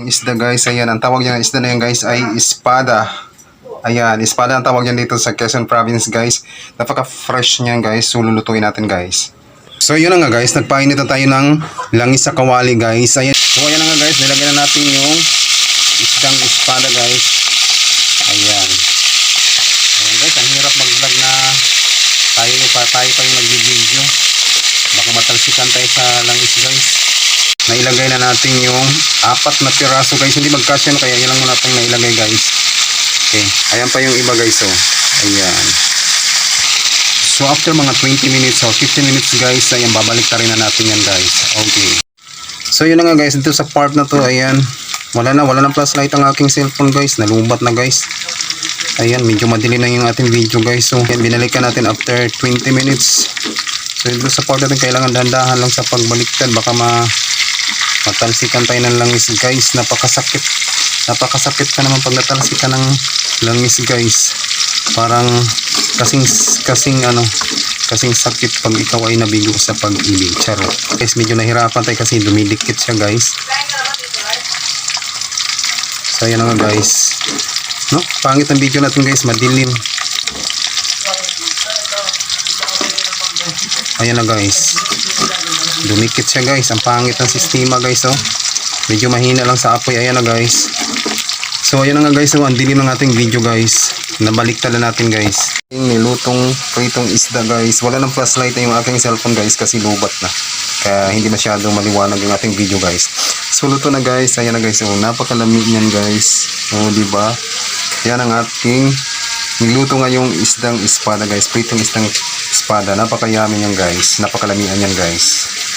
Ang isda guys, ayan, ang tawag niya ng isda na yan guys ay espada. Ayan, espada ang tawag niyan dito sa Quezon Province guys. Napaka-fresh niyan guys, so natin guys. So yun nga guys, nagpainit na tayo ng langis sa kawali guys. Ayan. So ayan nga guys, nilagyan na natin yung isdang espada guys. Ayan. Ayan guys, ang hirap mag-vlog na tayo pa tayo pa yung nag-video. Baka matalsikan tayo sa langis guys. Nailagay na natin yung apat na piraso guys. Hindi magkasya kaya ilang mo natin nailagay guys. Okay. Ayan pa yung iba guys oh. Ayan. So after mga 20 minutes or 15 minutes guys, ayan babalik ta rin na natin yan guys. Okay. So yun na nga guys, dito sa part na to, ayan. Wala na, wala na flashlight ang aking cellphone guys. Nalubat na guys. Ayan, medyo madilim na yung ating video guys. So, ayan, binalikan natin after 20 minutes. So, dito sa part natin, kailangan dandahan lang sa pagbaliktad. Baka ma matalsikan tayo ng langis guys. Napakasakit. Napakasakit ka naman pag natalsikan ng langis guys. Parang kasing, kasing ano, kasing sakit pag ikaw ay nabigo sa pag-ibig. Charot. Guys, medyo nahirapan tayo kasi dumidikit siya guys. So, ayan nga guys. No? Pangit ang video natin guys, madilim. Ayan na guys. Dumikit siya guys. Ang pangit ng sistema guys oh. Medyo mahina lang sa apoy. Ayan na guys. So ayan na nga guys. Oh, ang dilim ng ating video guys. Nabaliktad na natin guys. Nilutong pritong isda guys. Wala nang flashlight na yung aking cellphone guys kasi lubat na. Kaya hindi masyadong maliwanag yung ating video guys. So luto na guys. Ayan na guys. Oh, napakalamig niyan guys. Oh, di ba? Yan ang ating niluto ngayong isdang espada guys. Pritong isdang espada. Napakayami yan guys. Napakalamian yan guys.